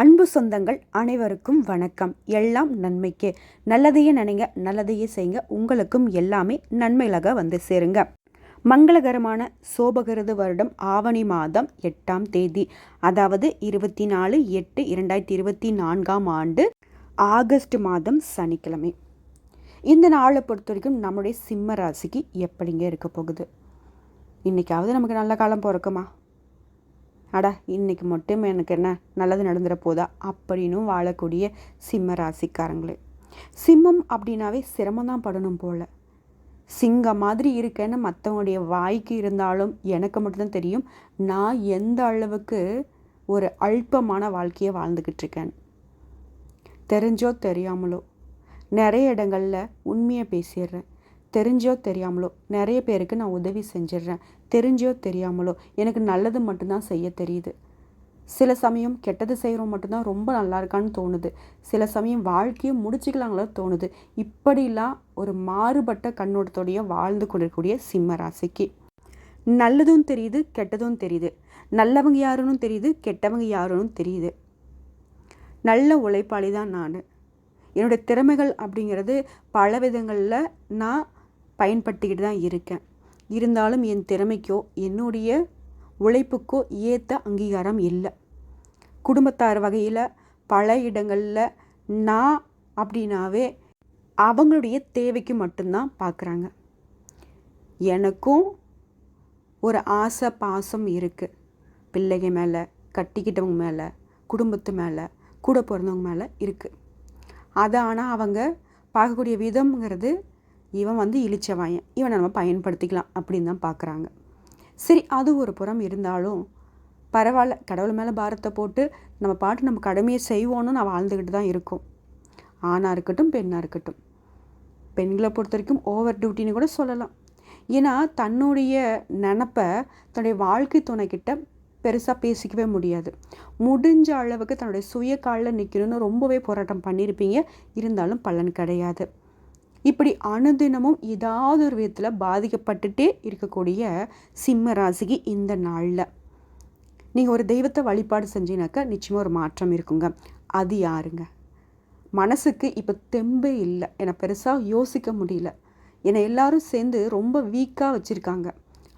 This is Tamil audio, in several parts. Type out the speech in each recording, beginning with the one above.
அன்பு சொந்தங்கள் அனைவருக்கும் வணக்கம். எல்லாம் நன்மைக்கு. நல்லதையே நினைங்க நல்லதையே செய்யுங்க. உங்களுக்கும் எல்லாமே நன்மையிலாக வந்து சேருங்க. மங்களகரமான சோபகிருத வருடம் ஆவணி மாதம் எட்டாம் தேதி அதாவது இருபத்தி நாலு எட்டு இரண்டாயிரத்தி இருபத்தி நான்காம் ஆண்டு ஆகஸ்ட் மாதம் சனிக்கிழமை. இந்த நாளை பொறுத்த வரைக்கும் நம்முடைய சிம்ம ராசிக்கு எப்படிங்க இருக்க போகுது? இன்னைக்காவது நமக்கு நல்ல காலம் பிறக்குமா? அடா இன்னைக்கு மட்டும் எனக்கு என்ன நல்லது நடந்துட போதா? அப்படின்னு வாழக்கூடிய சிம்ம ராசிக்காரங்களே. சிம்மம் அப்படின்னாவே சிரமம் தான் படணும் போல். சிங்கம் மாதிரி இருக்கேன்னு மற்றவங்களுடைய வாய்க்கு இருந்தாலும் எனக்கு மட்டும்தான் தெரியும். நான் எந்த அளவுக்கு ஒரு அல்பமான வாழ்க்கையை வாழ்ந்துக்கிட்டு இருக்கேன் தெரிஞ்சோ தெரியாமலோ. நிறைய இடங்களில் உண்மையை பேசிடுறேன். தெரிஞ்சோ தெரியாமலோ நிறைய பேருக்கு நான் உதவி செஞ்சிடுறேன். தெரிஞ்சோ தெரியாமலோ எனக்கு நல்லது மட்டும்தான் செய்ய தெரியுது. சில சமயம் கெட்டது செய்கிறோம் மட்டும்தான் ரொம்ப நல்லா இருக்கான்னு தோணுது. சில சமயம் வாழ்க்கையை முடிச்சுக்கலாங்களோ தோணுது. இப்படிலாம் ஒரு மாறுபட்ட கண்ணோட்டத்தோடைய வாழ்ந்து கொண்டிருக்கக்கூடிய சிம்ம ராசிக்கு. நல்லதும் தெரியுது கெட்டதும் தெரியுது. நல்லவங்க யாருன்னு தெரியுது கெட்டவங்க யாருன்னு தெரியுது. நல்ல உழைப்பாளி தான் நான். என்னுடைய திறமைகள் அப்படிங்கிறது பல விதங்களில் நான் பயன்படுத்திக்கிட்டு தான் இருக்கேன். இருந்தாலும் என் திறமைக்கோ என்னுடைய உழைப்புக்கோ ஏற்ற அங்கீகாரம் இல்லை. குடும்பத்தார் வகையில் பல இடங்களில் நான் அப்படின்னாவே அவங்களுடைய தேவைக்கு மட்டும்தான் பார்க்குறாங்க எனக்கும் ஒரு ஆசை பாசம் இருக்குது பிள்ளைங்க மேலே கட்டிக்கிட்டவங்க மேலே குடும்பத்து மேலே கூட பிறந்தவங்க மேலே இருக்குது அதை ஆனால் அவங்க பார்க்கக்கூடிய விதம்ங்கிறது இவன் வந்து இழிச்சவாயன் இவனை நம்ம பயன்படுத்திக்கலாம் அப்படின்னு தான் பார்க்குறாங்க சரி அது ஒரு புறம் இருந்தாலும் பரவாயில்ல. கடவுள் மேலே பாரத்தை போட்டு நம்ம பாட்டு நம்ம கடமையை செய்வோன்னு நான் வாழ்ந்துக்கிட்டு தான் இருக்கோம். ஆணாக இருக்கட்டும் பெண்ணாக இருக்கட்டும். பெண்களை பொறுத்த வரைக்கும் ஓவர் டியூட்டின்னு கூட சொல்லலாம். ஏன்னா தன்னுடைய நினப்பை தன்னுடைய வாழ்க்கை துணைக்கிட்ட பெருசாக பேசிக்கவே முடியாது. முடிஞ்ச அளவுக்கு தன்னுடைய சுய காலில் நிற்கணும்னு ரொம்பவே போராட்டம் பண்ணியிருப்பீங்க. இருந்தாலும் பலன் கிடையாது. இப்படி அனுதினமும் ஏதாவது ஒரு விதத்தில் பாதிக்கப்பட்டுட்டே இருக்கக்கூடிய சிம்ம ராசிக்கு இந்த நாளில். நீங்கள் ஒரு தெய்வத்தை வழிபாடு செஞ்சீங்கனாக்கா நிச்சயமாக ஒரு மாற்றம் இருக்குங்க. அது யாருங்க? மனசுக்கு இப்போ தெம்பே இல்லை. என்னை பெருசாக யோசிக்க முடியல. என்னை எல்லாரும் சேர்ந்து ரொம்ப வீக்காக வச்சுருக்காங்க.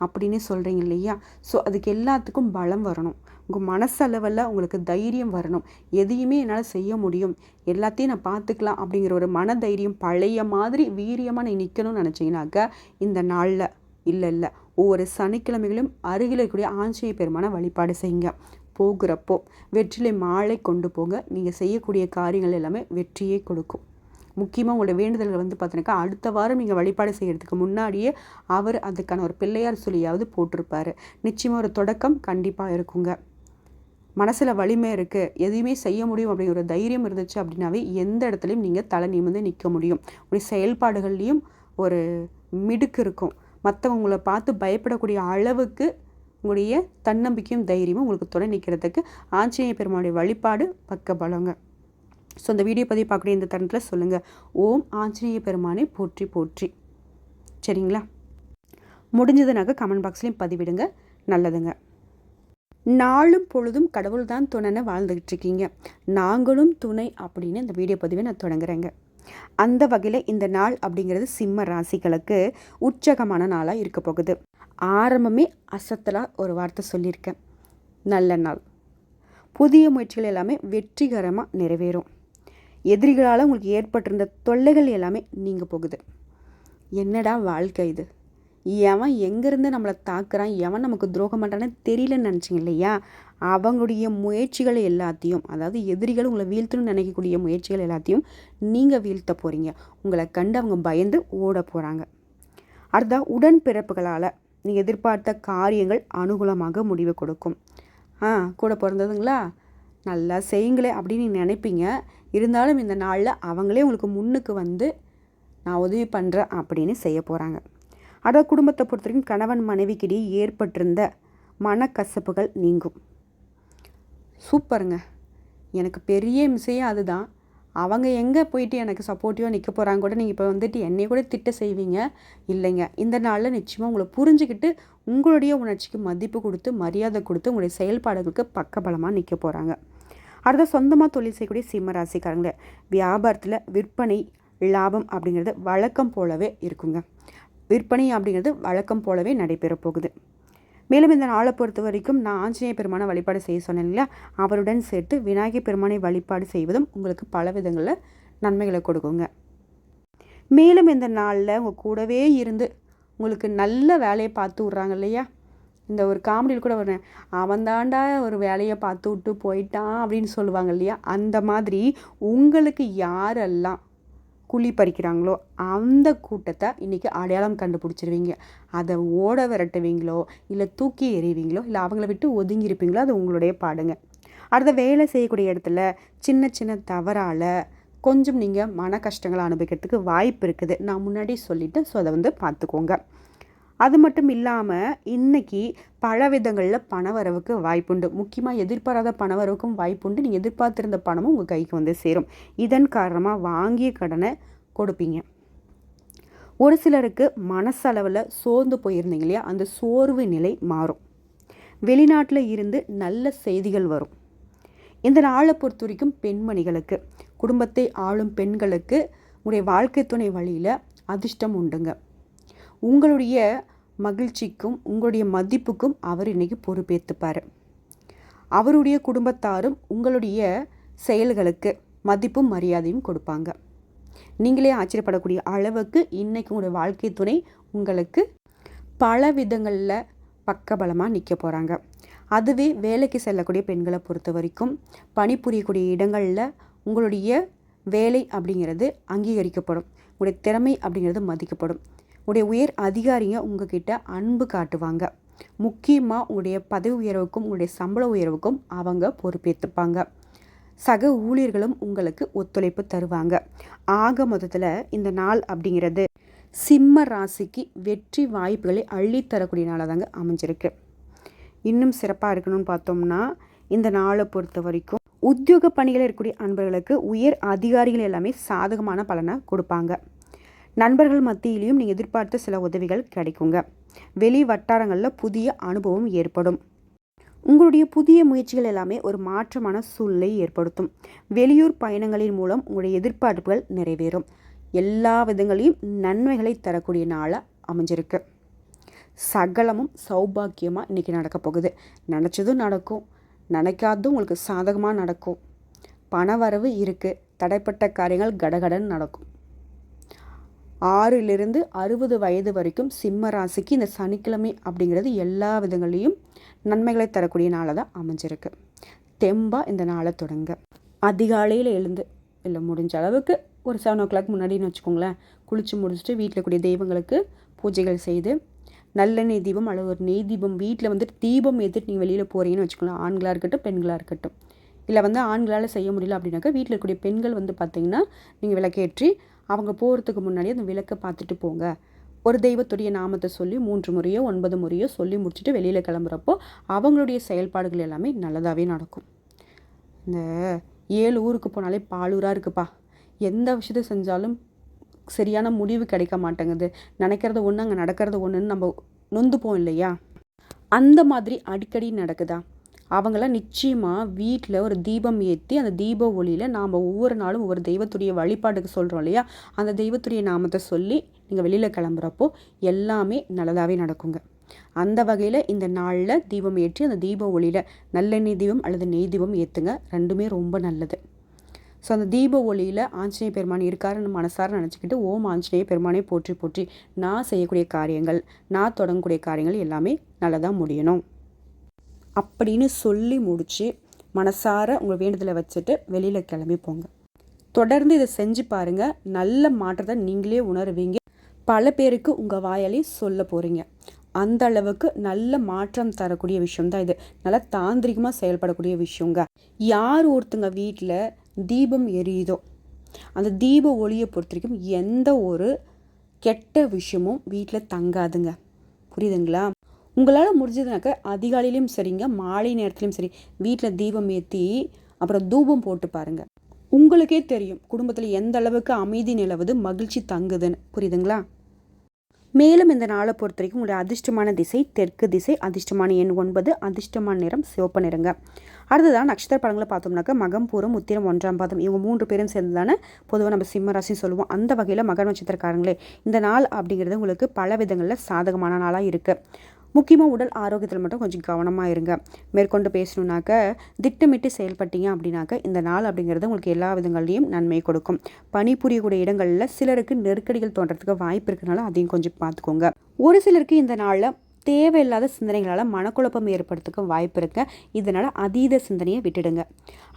அப்படின்னு சொல்கிறீங்க இல்லையா? ஸோ அதுக்கு எல்லாத்துக்கும் பலம் வரணும். உங்கள் மனசளவில் உங்களுக்கு தைரியம் வரணும். எதையுமே என்னால் செய்ய முடியும். எல்லாத்தையும் நான் பார்த்துக்கலாம் அப்படிங்கிற ஒரு மன தைரியம் பழைய மாதிரி வீரியமாக நீ நிற்கணும்னு நினச்சிங்கனாக்கா இந்த நாளில் இல்லை இல்லை. ஒவ்வொரு சனிக்கிழமைகளும் அருகில் இருக்கக்கூடிய ஆஞ்சநேய பெருமான வழிபாடு செய்யுங்க. போகிறப்போ வெற்றிலை மாலை கொண்டு போங்க. நீங்கள் செய்யக்கூடிய காரியங்கள் எல்லாமே வெற்றியே கொடுக்கும். முக்கியமாக உங்களோட வேண்டுதல்கள் வந்து பார்த்தீங்கன்னாக்கா அடுத்த வாரம் நீங்கள் வழிபாடு செய்கிறதுக்கு முன்னாடியே அவர் அதுக்கான ஒரு பிள்ளையார் சொல்லியாவது போட்டிருப்பார். நிச்சயமாக ஒரு தொடக்கம் கண்டிப்பாக இருக்குங்க. மனசில் வலிமை இருக்குது எதையுமே செய்ய முடியும் அப்படிங்கிற ஒரு தைரியம் இருந்துச்சு அப்படின்னாவே எந்த இடத்துலையும் நீங்கள் தலை நிமிர்ந்து நிற்க முடியும். உங்களுடைய செயல்பாடுகள்லேயும் ஒரு மிடுக்கு இருக்கும். மற்றவங்களை பார்த்து பயப்படக்கூடிய அளவுக்கு உங்களுடைய தன்னம்பிக்கையும் தைரியமும் உங்களுக்கு துணை நிற்கிறதுக்கு ஆஞ்சநேய பெருமானுடைய வழிபாடு பக்க பலங்க ஸோ அந்த வீடியோ பதிவு பார்க்கக்கூடிய இந்த தருணத்தில் சொல்லுங்கள் ஓம் ஆஞ்சநேய பெருமானை போற்றி போற்றி. சரிங்களா? முடிஞ்சதுனாக்க கமெண்ட் பாக்ஸ்லேயும் பதிவிடுங்க. நல்லதுங்க. நாளும் பொழுதும் கடவுள் தான் துணைன்னு வாழ்ந்துக்கிட்டு இருக்கீங்க. நாங்களும் துணை அப்படின்னு இந்த வீடியோ பதிவை நான் தொடங்குறேங்க. அந்த வகையில் இந்த நாள் அப்படிங்கிறது சிம்ம ராசிகளுக்கு உற்சகமான நாளாக இருக்க போகுது. ஆரம்பமே அசத்தலாக ஒரு வார்த்தை சொல்லியிருக்கேன். நல்ல நாள். புதிய முயற்சிகள் எல்லாமே வெற்றிகரமாக நிறைவேறும். எதிரிகளால் உங்களுக்கு ஏற்பட்டிருந்த தொல்லைகள் எல்லாமே நீங்கள் போகுது. என்னடா வாழ்க்கை இது? எவன் எங்கேருந்து நம்மளை தாக்குறான்? எவன் நமக்கு துரோகம் பண்ணுறான்னு தெரியலன்னு நினச்சிங்க இல்லையா? அவங்களுடைய முயற்சிகள் எல்லாத்தையும் அதாவது எதிரிகள் உங்களை வீழ்த்தணும்னு நினைக்கக்கூடிய முயற்சிகள் எல்லாத்தையும் நீங்கள் வீழ்த்த போகிறீங்க உங்களை கண்டு அவங்க பயந்து ஓட போகிறாங்க அடுத்தா உடன்பிறப்புகளால் நீங்கள் எதிர்பார்த்த காரியங்கள் அனுகூலமாக முடிவு கொடுக்கும். ஆ கூட பிறந்ததுங்களா? நல்லா செய்யுங்களே அப்படின்னு நீங்கள் நினைப்பீங்க. இருந்தாலும் இந்த நாளில் அவங்களே உங்களுக்கு முன்னுக்கு வந்து நான் உதவி பண்ணுறேன் அப்படின்னு செய்ய போகிறாங்க அதாவது குடும்பத்தை பொறுத்த வரைக்கும் கணவன் மனைவிக்கிடையே ஏற்பட்டிருந்த மனக்கசப்புகள் நீங்கும். சூப்பருங்க. எனக்கு பெரிய மிசையே அதுதான். அவங்க எங்கே போயிட்டு எனக்கு சப்போர்ட்டிவாக நிற்க போகிறாங்க கூட நீங்கள் இப்போ வந்துட்டு என்னை கூட திட்ட செய்வீங்க? இல்லைங்க. இந்த நாளில் நிச்சயமாக உங்களை புரிஞ்சுக்கிட்டு உங்களுடைய உணர்ச்சிக்கு மதிப்பு கொடுத்து மரியாதை கொடுத்து உங்களுடைய செயல்பாடுகளுக்கு பக்கபலமாக நிற்க போகிறாங்க அடுத்த சொந்தமாக தொழில் செய்யக்கூடிய சிம்ம ராசிக்காரங்களே வியாபாரத்தில் விற்பனை லாபம் அப்படிங்கிறது வழக்கம் போலவே இருக்குங்க. விற்பனை அப்படிங்கிறது வழக்கம் போலவே நடைபெற போகுது. மேலும் இந்த நாளை பொறுத்த வரைக்கும் நான் ஆஞ்சநேய பெருமானை வழிபாடு செய்ய சொன்னேன் இல்லையா? அவருடன் சேர்த்து விநாயகர் பெருமானை வழிபாடு செய்வதும் உங்களுக்கு பல விதங்களில் நன்மைகளை கொடுக்குங்க. மேலும் இந்த நாளில் உங்கள் கூடவே இருந்து உங்களுக்கு நல்ல வேலையை பார்த்து விட்றாங்க இல்லையா? இந்த ஒரு காமெடியில் கூட ஒரு அவன் தாண்டா ஒரு வேலையை பார்த்து விட்டு போயிட்டான் அப்படின்னு சொல்லுவாங்க இல்லையா? அந்த மாதிரி உங்களுக்கு யாரெல்லாம் குழி பறிக்கிறாங்களோ அந்த கூட்டத்தை இன்றைக்கி அடையாளம் கண்டுபிடிச்சிருவீங்க. அதை ஓட விரட்டுவீங்களோ இல்லை தூக்கி எறிவீங்களோ இல்லை அவங்கள விட்டு ஒதுங்கி இருப்பீங்களோ அது உங்களுடைய பாடுங்க. அடுத்த வேலை செய்யக்கூடிய இடத்துல சின்ன சின்ன தவறால் கொஞ்சம் நீங்கள் மன கஷ்டங்களை அனுபவிக்கிறதுக்கு வாய்ப்பு இருக்குது. நான் முன்னாடி சொல்லிவிட்டேன் ஸோ அதை வந்து பார்த்துக்கோங்க. அது மட்டும் இல்லாமல் இன்றைக்கி பல விதங்களில் பணவரவுக்கு வாய்ப்புண்டு. முக்கியமாக எதிர்பாராத பணவரவுக்கும் வாய்ப்புண்டு. நீங்கள் எதிர்பார்த்திருந்த பணமும் உங்கள் கைக்கு வந்து சேரும். இதன் காரணமாக வாங்கிய கடனை கொடுப்பீங்க. ஒரு சிலருக்கு மனசளவில் சோர்ந்து போயிருந்தீங்க இல்லையா? அந்த சோர்வு நிலை மாறும். வெளிநாட்டில் இருந்து நல்ல செய்திகள் வரும். இந்த நாளை பொறுத்த வரைக்கும் பெண்மணிகளுக்கு குடும்பத்தை ஆளும் பெண்களுக்கு உங்களுடைய வாழ்க்கை துணை வழியில் அதிர்ஷ்டம் உண்டுங்க. உங்களுடைய மகிழ்ச்சிக்கும் உங்களுடைய மதிப்புக்கும் அவர் இன்றைக்கி பொறுப்பேற்றுப்பார் அவருடைய குடும்பத்தாரும் உங்களுடைய செயல்களுக்கு மதிப்பும் மரியாதையும் கொடுப்பாங்க. நீங்களே ஆச்சரியப்படக்கூடிய அளவுக்கு இன்றைக்கு உங்களுடைய வாழ்க்கை துணை உங்களுக்கு பல விதங்களில் பக்கபலமாக நிற்க போகிறாங்க அதுவே வேலைக்கு செல்லக்கூடிய பெண்களை பொறுத்த வரைக்கும் பணிபுரியக்கூடிய இடங்களில் உங்களுடைய வேலை அப்படிங்கிறது அங்கீகரிக்கப்படும். உங்களுடைய திறமை அப்படிங்கிறது மதிக்கப்படும். உடைய உயர் அதிகாரிங்க உங்ககிட்ட அன்பு காட்டுவாங்க. முக்கியமாக உங்களுடைய பதவி உயர்வுக்கும் உங்களுடைய சம்பள உயர்வுக்கும் அவங்க பொறுப்பேற்றுப்பாங்க சக ஊழியர்களும் உங்களுக்கு ஒத்துழைப்பு தருவாங்க. ஆக மொத்தத்தில் இந்த நாள் அப்படிங்கிறது சிம்ம ராசிக்கு வெற்றி வாய்ப்புகளை அள்ளித்தரக்கூடிய நாளாக தாங்க அமைஞ்சிருக்கு. இன்னும் சிறப்பாக இருக்கணும்னு பார்த்தோம்னா இந்த நாளை பொறுத்த வரைக்கும் உத்தியோக பணிகளில் இருக்கக்கூடிய அன்பர்களுக்கு உயர் அதிகாரிகள் எல்லாமே சாதகமான பலனை கொடுப்பாங்க. நண்பர்கள் மத்தியிலையும் நீங்கள் எதிர்பார்த்த சில உதவிகள் கிடைக்குங்க. வெளி வட்டாரங்களில் புதிய அனுபவம் ஏற்படும். உங்களுடைய புதிய முயற்சிகள் எல்லாமே ஒரு மாற்றமான சூழ்நிலை ஏற்படுத்தும். வெளியூர் பயணங்களின் மூலம் உங்களுடைய எதிர்பார்ப்புகள் நிறைவேறும். எல்லா விதங்களையும் நன்மைகளை தரக்கூடிய நாளாக அமைஞ்சிருக்கு. சகலமும் சௌபாக்கியமாக இன்றைக்கி நடக்க போகுது. நினச்சதும் நடக்கும். நினைக்காததும் உங்களுக்கு சாதகமாக நடக்கும். பண வரவு இருக்குது தடைப்பட்ட காரியங்கள் கடகடன் நடக்கும். ஆறிலிருந்து அறுபது வயது வரைக்கும் சிம்ம ராசிக்கு இந்த சனிக்கிழமை அப்படிங்கிறது எல்லா விதங்களையும் நன்மைகளை தரக்கூடிய நாளாக தான் அமைஞ்சிருக்கு. தெம்பாக இந்த நாளை தொடங்க. அதிகாலையில் எழுந்து இல்லை முடிஞ்ச அளவுக்கு ஒரு செவன் ஓ கிளாக் முன்னாடின்னு வச்சுக்கோங்களேன் குளித்து முடிச்சுட்டு வீட்டில் கூடிய தெய்வங்களுக்கு பூஜைகள் செய்து நல்லெண்ணெய் தீபம் அல்லது ஒரு நெய் தீபம் வீட்டில் வந்துட்டு தீபம் ஏற்றுட்டு நீங்கள் வெளியில் போகிறீங்கன்னு வச்சுக்கலாம் ஆண்களாக இருக்கட்டும் பெண்களாக இருக்கட்டும். இல்லை வந்து ஆண்களால் செய்ய முடியல அப்படின்னாக்கா வீட்டில் இருக்கக்கூடிய பெண்கள் வந்து பார்த்திங்கன்னா நீங்கள் விளக்கேற்றி அவங்க போகிறதுக்கு முன்னாடி அந்த விளக்கை பார்த்துட்டு போங்க. ஒரு தெய்வத்துடைய நாமத்தை சொல்லி மூன்று முறையோ ஒன்பது முறையோ சொல்லி முடிச்சுட்டு வெளியில் கிளம்புறப்போ அவங்களுடைய செயல்பாடுகள் எல்லாமே நல்லதாகவே நடக்கும். இந்த ஏழு ஊருக்கு போனாலே பாலூராக இருக்குப்பா. எந்த விஷயத்தை செஞ்சாலும் சரியான முடிவு கிடைக்க மாட்டேங்குது. நினைக்கிறது ஒன்று அங்கே நடக்கிறது ஒன்றுன்னு நம்ம நொந்துப்போம் இல்லையா? அந்த மாதிரி அடிக்கடி நடக்குதா? அவங்களாம் நிச்சயமாக வீட்டில் ஒரு தீபம் ஏற்றி அந்த தீப ஒளியில் நாம் ஒவ்வொரு நாளும் ஒவ்வொரு தெய்வத்துடைய வழிபாட்டுக்கு சொல்கிறோம் இல்லையா? அந்த தெய்வத்துடைய நாமத்தை சொல்லி நீங்கள் வெளியில் கிளம்புறப்போ எல்லாமே நல்லதாகவே நடக்குங்க. அந்த வகையில் இந்த நாளில் தீபம் ஏற்றி அந்த தீப ஒளியில் நல்லெண்ணெய் தீபம் அல்லது நெய் தீபம் ஏற்றுங்க ரெண்டுமே ரொம்ப நல்லது. ஸோ அந்த தீப ஒளியில் ஆஞ்சநேய பெருமான் இருக்காருன்னு மனசார நினச்சிக்கிட்டு ஓம் ஆஞ்சநேய பெருமானே போற்றி போற்றி நான் செய்யக்கூடிய காரியங்கள் நான் தொடங்கக்கூடிய காரியங்கள் எல்லாமே நல்லதாக முடியணும். அப்படின்னு சொல்லி முடித்து மனசார உங்கள் வேண்டுதலை வச்சுட்டு வெளியில் கிளம்பி போங்க. தொடர்ந்து இதை செஞ்சு பாருங்கள் நல்ல மாற்றத்தை நீங்களே உணருவீங்க. பல பேருக்கு உங்கள் வாயாலே சொல்ல போகிறீங்க அந்த அளவுக்கு நல்ல மாற்றம் தரக்கூடிய விஷயம் தான் இது. நல்லா தாந்திரிகமாக செயல்படக்கூடிய விஷயங்க. யார் ஒருத்தங்க வீட்டில் தீபம் எரியுதோ அந்த தீப ஒளியை பொறுத்த வரைக்கும் எந்த ஒரு கெட்ட விஷயமும் வீட்டில் தங்காதுங்க. புரியுதுங்களா? உங்களால் முடிஞ்சதுனாக்க அதிகாலையிலையும் சரிங்க மாலை நேரத்துலையும் சரி. வீட்டில் தீபம் ஏற்றி அப்புறம் தூபம் போட்டு பாருங்கள் உங்களுக்கே தெரியும் குடும்பத்தில் எந்த அளவுக்கு அமைதி நிலவுது மகிழ்ச்சி தங்குதுன்னு. புரியுதுங்களா? மேலும் இந்த நாளை பொறுத்த வரைக்கும் உங்களுடைய அதிர்ஷ்டமான திசை தெற்கு திசை அதிர்ஷ்டமான எண் ஒன்பது அதிர்ஷ்டமான நிறம் சிவப்பு நிறங்க. அடுத்ததான் நட்சத்திர படங்களை பார்த்தோம்னாக்கா மகம் பூரம் உத்திரம் ஒன்றாம் பாதம் இவங்க மூன்று பேரும் சேர்ந்து தானே பொதுவாக நம்ம சிம்ம ராசின்னு சொல்லுவோம். அந்த வகையில் மக நட்சத்திரக்காரங்களே இந்த நாள் அப்படிங்கிறது உங்களுக்கு பல விதங்களில் சாதகமான நாளாக இருக்குது முக்கியமாக உடல் ஆரோக்கியத்தில் மட்டும் கொஞ்சம் கவனமாக இருங்க. மேற்கொண்டு பேசணுன்னாக்க திட்டமிட்டு செயல்பட்டீங்க அப்படின்னாக்க இந்த நாள் அப்படிங்கிறது உங்களுக்கு எல்லா விதங்கள்லையும் நன்மை கொடுக்கும். பணிபுரியக்கூடிய இடங்களில் சிலருக்கு நெருக்கடிகள் தோன்றதுக்கு வாய்ப்பு இருக்கனால அதையும் கொஞ்சம் பார்த்துக்கோங்க. ஒரு சிலருக்கு இந்த நாளில் தேவையில்லாத சிந்தனைகளால் மனக்குழப்பம் ஏற்படுறதுக்கும் வாய்ப்பு இருக்குது இதனால் அதீத சிந்தனையை விட்டுடுங்க.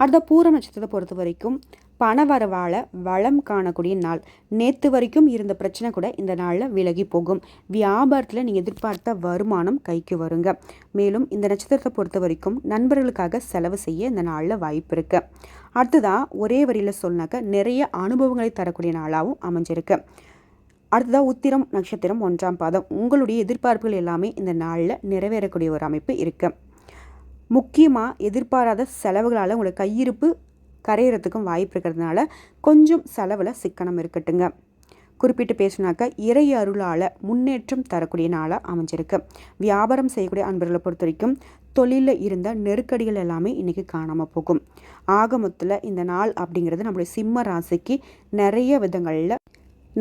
அடுத்த பூர நட்சத்திரத்தை பொறுத்த வரைக்கும் பண வரவால் வளம் காணக்கூடிய நாள். நேற்று வரைக்கும் இருந்த பிரச்சனை கூட இந்த நாளில் விலகி போகும். வியாபாரத்தில் நீங்கள் எதிர்பார்த்த வருமானம் கைக்கு வருங்க. மேலும் இந்த நட்சத்திரத்தை பொறுத்த வரைக்கும் நண்பர்களுக்காக செலவு செய்ய இந்த நாளில் வாய்ப்பு இருக்கு. அடுத்ததாக ஒரே வரியில் சொன்னாக்க நிறைய அனுபவங்களை தரக்கூடிய நாளாகவும் அமைஞ்சிருக்கு. அடுத்ததாக உத்திரம் நட்சத்திரம் ஒன்றாம் பாதம். உங்களுடைய எதிர்பார்ப்புகள் எல்லாமே இந்த நாளில் நிறைவேறக்கூடிய ஒரு அமைப்பு இருக்குது முக்கியமாக எதிர்பாராத செலவுகளால் உங்களோட கையிருப்பு கரையிறதுக்கும் வாய்ப்பு இருக்கிறதுனால கொஞ்சம் செலவில் சிக்கனம் இருக்கட்டுங்க. குறிப்பிட்டு பேசினாக்க இறை அருளால் முன்னேற்றம் தரக்கூடிய நாளாக அமைஞ்சிருக்கு. வியாபாரம் செய்யக்கூடிய அன்பர்களை பொறுத்த வரைக்கும் தொழிலில் இருந்த நெருக்கடிகள் எல்லாமே இன்றைக்கி காணாமல் போகும். ஆகமத்தில் இந்த நாள் அப்படிங்கிறது நம்மளுடைய சிம்ம ராசிக்கு நிறைய விதங்களில்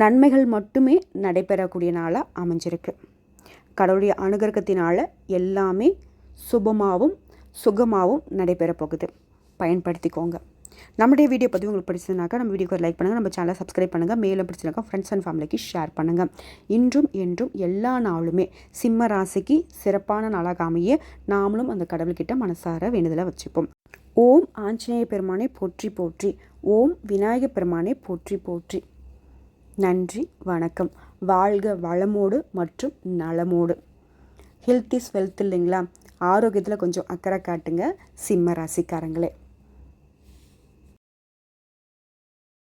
நன்மைகள் மட்டுமே நடைபெறக்கூடிய நாளாக அமைஞ்சிருக்கு. கடவுளுடைய அனுகிரகத்தினால் எல்லாமே சுபமாகவும் சுகமாகவும் நடைபெற போகுது. பயன்படுத்திக்கோங்க. நம்முடைய வீடியோ பற்றி உங்களுக்கு பிடிச்சதுனாக்கா நம்ம வீடியோக்கு லைக் பண்ணுங்கள் நம்ம சேனலை சப்ஸ்கிரைப் பண்ணுங்கள் மேலும் பிடிச்சிருக்கா ஃப்ரெண்ட்ஸ் அண்ட் ஃபேமிலிக்கு ஷேர் பண்ணுங்கள் இன்றும் என்றும் எல்லா நாளுமே சிம்ம ராசிக்கு சிறப்பான நாளாக அமைய நாமளும் அந்த கடவுள்கிட்ட மனசார வேண்டுதலை வச்சுப்போம். ஓம் ஆஞ்சநேய பெருமானை போற்றி போற்றி. ஓம் விநாயக பெருமானை போற்றி போற்றி. நன்றி வணக்கம். வாழ்க வளமோடு மற்றும் நலமோடு. ஹெல்த் இஸ் வெல்த் இல்லைங்களா? ஆரோக்கியத்தில் கொஞ்சம் அக்கறை காட்டுங்க சிம்ம ராசிக்காரங்களே.